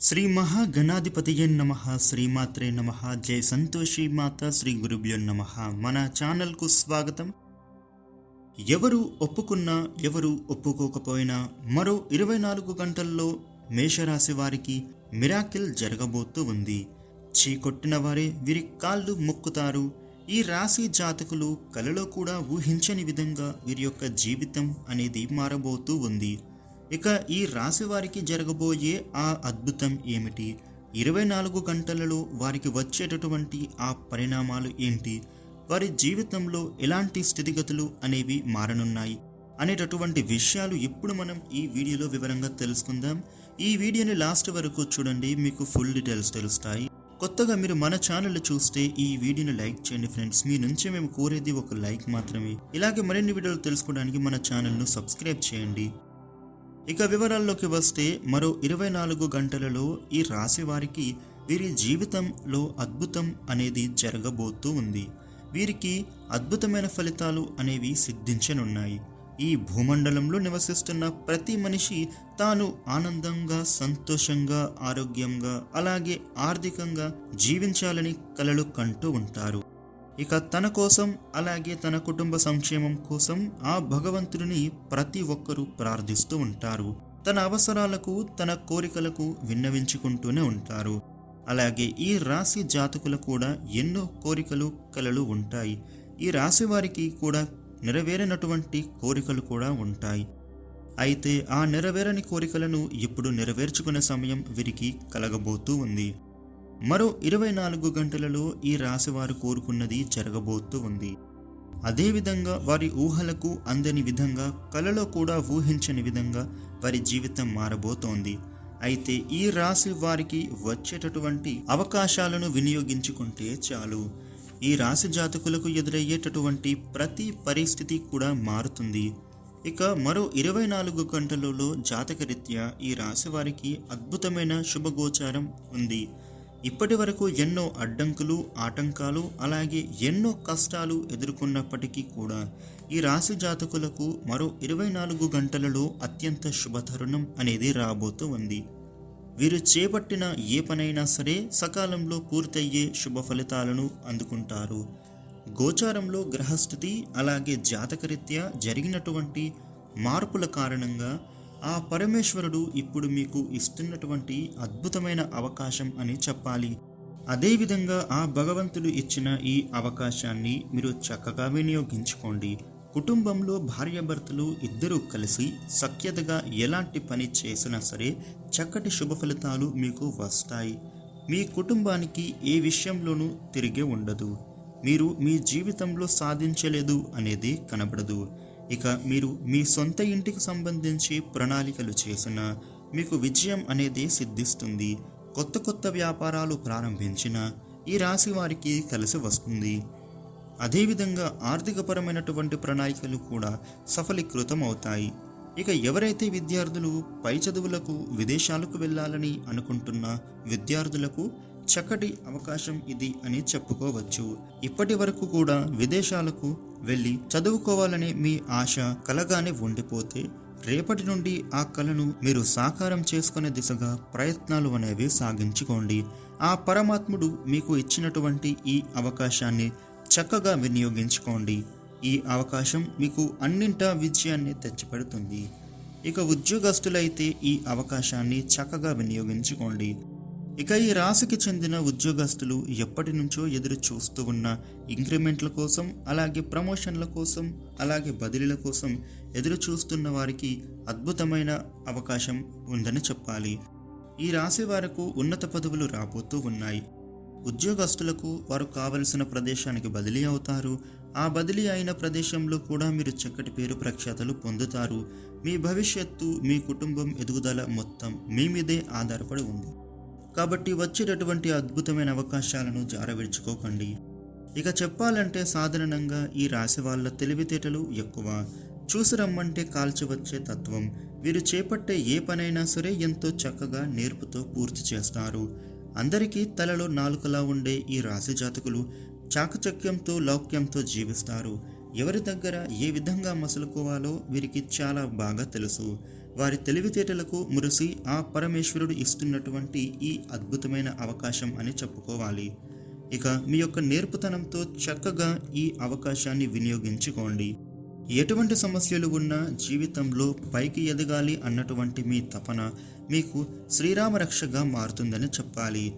శ్రీ మహాగణాధిపతియే నమ శ్రీమాత్రే నమ జయ సంతోషి మాత శ్రీ గురుభ్యో నమ. మన ఛానల్కు స్వాగతం. ఎవరు ఒప్పుకున్నా ఎవరు ఒప్పుకోకపోయినా మరో ఇరవై నాలుగు గంటల్లో మేషరాశి వారికి మిరాకిల్ జరగబోతూ ఉంది. చీకొట్టిన వారే వీరి కాళ్ళు మొక్కుతారు. ఈ రాశి జాతకులు కలలో కూడా ఊహించని విధంగా వీరి యొక్క జీవితం అనేది మారబోతూ ఉంది. ఇక ఈ రాశి వారికి జరగబోయే ఆ అద్భుతం ఏమిటి? ఇరవై నాలుగు గంటలలో వారికి వచ్చేటటువంటి ఆ పరిణామాలు ఏంటి? వారి జీవితంలో ఎలాంటి స్థితిగతులు అనేవి మారనున్నాయి అనేటటువంటి విషయాలు ఇప్పుడు మనం ఈ వీడియోలో వివరంగా తెలుసుకుందాం. ఈ వీడియోని లాస్ట్ వరకు చూడండి మీకు ఫుల్ డీటెయిల్స్ తెలుస్తాయి. కొత్తగా మీరు మన ఛానల్ చూస్తే ఈ వీడియోని లైక్ చేయండి ఫ్రెండ్స్. మీ నుంచి మేము కోరేది ఒక లైక్ మాత్రమే. ఇలాగే మరిన్ని వీడియోలు తెలుసుకోవడానికి మన ఛానల్ను సబ్స్క్రైబ్ చేయండి. ఇక వివరాల్లోకి వస్తే మరో ఇరవై నాలుగు గంటలలో ఈ రాశి వారికి వీరి జీవితంలో అద్భుతం అనేది జరగబోతూ ఉంది. వీరికి అద్భుతమైన ఫలితాలు అనేవి సిద్ధించనున్నాయి. ఈ భూమండలంలో నివసిస్తున్న ప్రతి మనిషి తాను ఆనందంగా సంతోషంగా ఆరోగ్యంగా అలాగే ఆర్థికంగా జీవించాలని కలలు కంటూ ఉంటారు. ఇక తన కోసం అలాగే తన కుటుంబ సంక్షేమం కోసం ఆ భగవంతుడిని ప్రతి ఒక్కరూ ప్రార్థిస్తూ ఉంటారు. తన అవసరాలకు తన కోరికలకు విన్నవించుకుంటూనే ఉంటారు. అలాగే ఈ రాశి జాతకులు కూడా ఎన్నో కోరికలు కలలు ఉంటాయి. ఈ రాశి వారికి కూడా నెరవేరినటువంటి కోరికలు కూడా ఉంటాయి. అయితే ఆ నెరవేరని కోరికలను ఇప్పుడు నెరవేర్చుకునే సమయం వీరికి కలగబోతూ ఉంది. మరో ఇరవై నాలుగు గంటలలో ఈ రాశివారు కోరుకున్నది జరగబోతూ ఉంది. అదేవిధంగా వారి ఊహలకు అందని విధంగా కలలో కూడా ఊహించని విధంగా వారి జీవితం మారబోతోంది. అయితే ఈ రాశి వారికి వచ్చేటటువంటి అవకాశాలను వినియోగించుకుంటే చాలు. ఈ రాశి జాతకులకు ఎదురయ్యేటటువంటి ప్రతి పరిస్థితి కూడా మారుతుంది. ఇక మరో ఇరవై నాలుగు గంటలలో జాతకరీత్యా ఈ రాశి వారికి అద్భుతమైన శుభగోచారం ఉంది. ఇప్పటి వరకు ఎన్నో అడ్డంకులు ఆటంకాలు అలాగే ఎన్నో కష్టాలు ఎదుర్కొన్నప్పటికీ కూడా ఈ రాశి జాతకులకు మరో ఇరవై నాలుగు గంటలలో అత్యంత శుభతరుణం అనేది రాబోతూ ఉంది. వీరు చేపట్టిన ఏ పనైనా సరే సకాలంలో పూర్తయ్యే శుభ ఫలితాలను అందుకుంటారు. గోచారంలో గ్రహస్థితి అలాగే జాతకరీత్యా జరిగినటువంటి మార్పుల కారణంగా ఆ పరమేశ్వరుడు ఇప్పుడు మీకు ఇస్తున్నటువంటి అద్భుతమైన అవకాశం అని చెప్పాలి. అదేవిధంగా ఆ భగవంతుడు ఇచ్చిన ఈ అవకాశాన్ని మీరు చక్కగా వినియోగించుకోండి. కుటుంబంలో భార్యాభర్తలు ఇద్దరూ కలిసి సఖ్యతగా ఎలాంటి పని చేసినా సరే చక్కటి శుభ ఫలితాలు మీకు వస్తాయి. మీ కుటుంబానికి ఏ విషయంలోనూ తిరిగి ఉండదు. మీరు మీ జీవితంలో సాధించలేదు అనేది కనబడదు. ఇక మీరు మీ సొంత ఇంటికి సంబంధించి ప్రణాళికలు చేసిన మీకు విజయం అనేది సిద్ధిస్తుంది. కొత్త కొత్త వ్యాపారాలు ప్రారంభించిన ఈ రాశి వారికి కలిసి వస్తుంది. అదేవిధంగా ఆర్థికపరమైనటువంటి ప్రణాళికలు కూడా సఫలీకృతం అవుతాయి ఇక ఎవరైతే విద్యార్థులు పై చదువులకు విదేశాలకు వెళ్ళాలని అనుకుంటున్న విద్యార్థులకు చక్కటి అవకాశం ఇది అని చెప్పుకోవచ్చు. ఇప్పటి వరకు కూడా విదేశాలకు వెళ్ళి చదువుకోవాలనే మీ ఆశ కలగానే ఉండిపోతే రేపటి నుండి ఆ కళను మీరు సాకారం చేసుకునే దిశగా ప్రయత్నాలు అనేవి సాగించుకోండి. ఆ పరమాత్ముడు మీకు ఇచ్చినటువంటి ఈ అవకాశాన్ని చక్కగా వినియోగించుకోండి. ఈ అవకాశం మీకు అన్నింటా విజయాన్ని తెచ్చిపెడుతుంది. ఇక ఉద్యోగస్తులైతే ఈ అవకాశాన్ని చక్కగా వినియోగించుకోండి. ఇక ఈ రాశికి చెందిన ఉద్యోగస్తులు ఎప్పటి నుంచో ఎదురు చూస్తూ ఉన్న ఇంక్రిమెంట్ల కోసం అలాగే ప్రమోషన్ల కోసం అలాగే బదిలీల కోసం ఎదురు చూస్తున్న వారికి అద్భుతమైన అవకాశం ఉందని చెప్పాలి. ఈ రాశి వారికు ఉన్నత పదవులు రాబోతూ ఉన్నాయి. ఉద్యోగస్తులకు వారు కావలసిన ప్రదేశానికి బదిలీ అవుతారు. ఆ బదిలీ అయిన ప్రదేశంలో కూడా మీరు చక్కటి పేరు ప్రఖ్యాతలు పొందుతారు. మీ భవిష్యత్తు మీ కుటుంబం ఎదుగుదల మొత్తం మీ మీదే ఆధారపడి ఉంది. కాబట్టి వచ్చేటటువంటి అద్భుతమైన అవకాశాలను జారవిడ్చుకోకండి. ఇక చెప్పాలంటే సాధారణంగా ఈ రాశి వాళ్ళ తెలివితేటలు ఎక్కువ. చూసి రమ్మంటే కాల్చి వచ్చే తత్వం. వీరు చేపట్టే ఏ పనైనా సరే ఎంతో చక్కగా నేర్పుతో పూర్తి చేస్తారు. అందరికీ తలలో నాలుకలా ఉండే ఈ రాశి జాతకులు చాకచక్యంతో లౌక్యంతో జీవిస్తారు. ఎవరి దగ్గర ఏ విధంగా మసులుకోవాలో వీరికి చాలా బాగా తెలుసు. వారి తెలివితేటలకు మురిసి ఆ పరమేశ్వరుడు ఇస్తున్నటువంటి ఈ అద్భుతమైన అవకాశం అని చెప్పుకోవాలి. ఇక మీ యొక్క నేర్పుతనంతో చక్కగా ఈ అవకాశాన్ని వినియోగించుకోండి. ఎటువంటి సమస్యలు ఉన్నా జీవితంలో పైకి ఎదగాలి అన్నటువంటి మీ తపన మీకు శ్రీరామ రక్షగా మారుతుందని చెప్పాలి.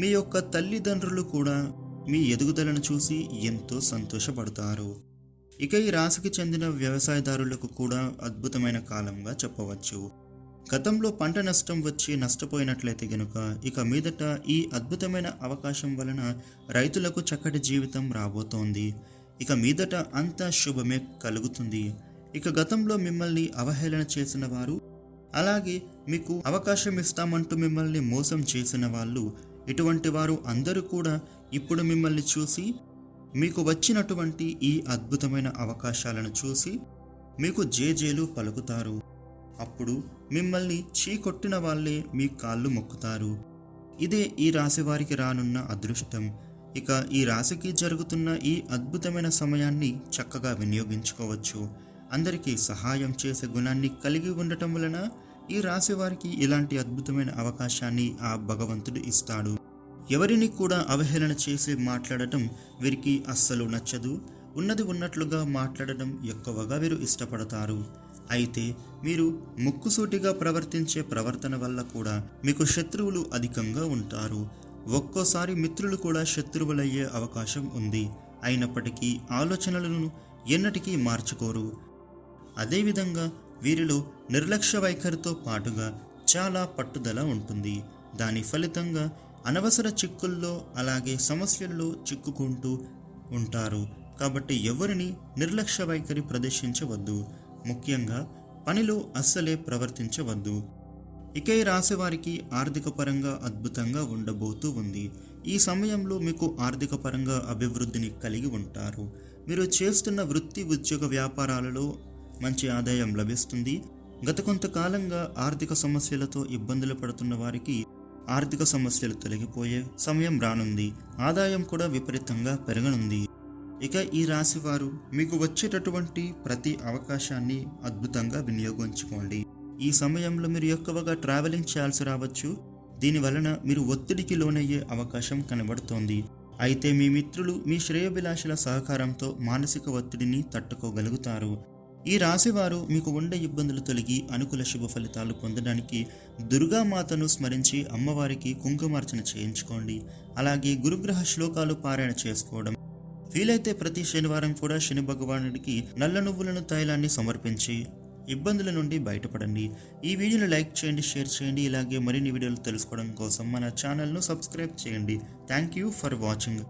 మీ యొక్క తల్లిదండ్రులు కూడా మీ ఎదుగుదలను చూసి ఎంతో సంతోషపడతారు. ఇక ఈ రాశికి చెందిన వ్యవసాయదారులకు కూడా అద్భుతమైన కాలంగా చెప్పవచ్చు. గతంలో పంట నష్టం వచ్చి నష్టపోయినట్లయితే గనుక ఇక మీదట ఈ అద్భుతమైన అవకాశం వలన రైతులకు చక్కటి జీవితం రాబోతోంది. ఇక మీదట అంతా శుభమే కలుగుతుంది. ఇక గతంలో మిమ్మల్ని అవహేళన చేసిన వారు అలాగే మీకు అవకాశం ఇస్తామంటూ మిమ్మల్ని మోసం చేసిన వాళ్ళు ఇటువంటి వారు అందరూ కూడా ఇప్పుడు మిమ్మల్ని చూసి మీకు వచ్చినటువంటి ఈ అద్భుతమైన అవకాశాలను చూసి మీకు జేజేలు పలుకుతారు. అప్పుడు మిమ్మల్ని చీకొట్టిన వాళ్ళే మీ కాళ్ళు మొక్కుతారు. ఇదే ఈ రాశి వారికి రానున్న అదృష్టం. ఇక ఈ రాశికి జరుగుతున్న ఈ అద్భుతమైన సమయాన్ని చక్కగా వినియోగించుకోవచ్చు. అందరికీ సహాయం చేసే గుణాన్ని కలిగి ఉండటం వలన ఈ రాశి వారికి ఇలాంటి అద్భుతమైన అవకాశాన్ని ఆ భగవంతుడు ఇస్తాడు. ఎవరిని కూడా అవహేళన చేసి మాట్లాడటం వీరికి అస్సలు నచ్చదు. ఉన్నది ఉన్నట్లుగా మాట్లాడడం ఎక్కువగా వీరు ఇష్టపడతారు. అయితే మీరు ముక్కుసూటిగా ప్రవర్తించే ప్రవర్తన వల్ల కూడా మీకు శత్రువులు అధికంగా ఉంటారు. ఒక్కోసారి మిత్రులు కూడా శత్రువులయ్యే అవకాశం ఉంది. అయినప్పటికీ ఆలోచనలను ఎన్నటికీ మార్చుకోరు. అదేవిధంగా వీరిలో నిర్లక్ష్య వైఖరితో పాటుగా చాలా పట్టుదల ఉంటుంది. దాని ఫలితంగా అనవసర చిక్కుల్లో అలాగే సమస్యల్లో చిక్కుకుంటూ ఉంటారు. కాబట్టి ఎవరిని నిర్లక్ష్య వైఖరి ప్రదర్శించవద్దు. ముఖ్యంగా పనిలో అస్సలే ప్రవర్తించవద్దు. ఇక ఈ రాశి వారికి ఆర్థిక పరంగా అద్భుతంగా ఉండబోతూ ఉంది. ఈ సమయంలో మీకు ఆర్థిక పరంగా అభివృద్ధిని కలిగి ఉంటారు. మీరు చేస్తున్న వృత్తి ఉద్యోగ వ్యాపారాలలో మంచి ఆదాయం లభిస్తుంది. గత కొంతకాలంగా ఆర్థిక సమస్యలతో ఇబ్బందులు పడుతున్న వారికి ఆర్థిక సమస్యలు తొలగిపోయే సమయం రానుంది. ఆదాయం కూడా విపరీతంగా పెరగనుంది. ఇక ఈ రాశివారు మీకు వచ్చేటటువంటి ప్రతి అవకాశాన్ని అద్భుతంగా వినియోగించుకోండి. ఈ సమయంలో మీరు ఎక్కువగా ట్రావెలింగ్ చేయాల్సి రావచ్చు. దీని వలన మీరు ఒత్తిడికి లోనయ్యే అవకాశం కనబడుతోంది. అయితే మీ మిత్రులు మీ శ్రేయోభిలాషుల సహకారంతో మానసిక ఒత్తిడిని తట్టుకోగలుగుతారు. ఈ రాశివారు మీకు ఉండే ఇబ్బందులు తొలగి అనుకూల శుభ ఫలితాలు పొందడానికి దుర్గామాతను స్మరించి అమ్మవారికి కుంకుమార్చన చేయించుకోండి. అలాగే గురుగ్రహ శ్లోకాలు పారాయణ చేసుకోవడం. వీలైతే ప్రతి శనివారం కూడా శని భగవానుడికి నల్ల నువ్వులను తైలాన్ని సమర్పించి ఇబ్బందుల నుండి బయటపడండి. ఈ వీడియోను లైక్ చేయండి షేర్ చేయండి. ఇలాగే మరిన్ని వీడియోలు తెలుసుకోవడం కోసం మన ఛానల్ను సబ్స్క్రైబ్ చేయండి. Thank you for watching.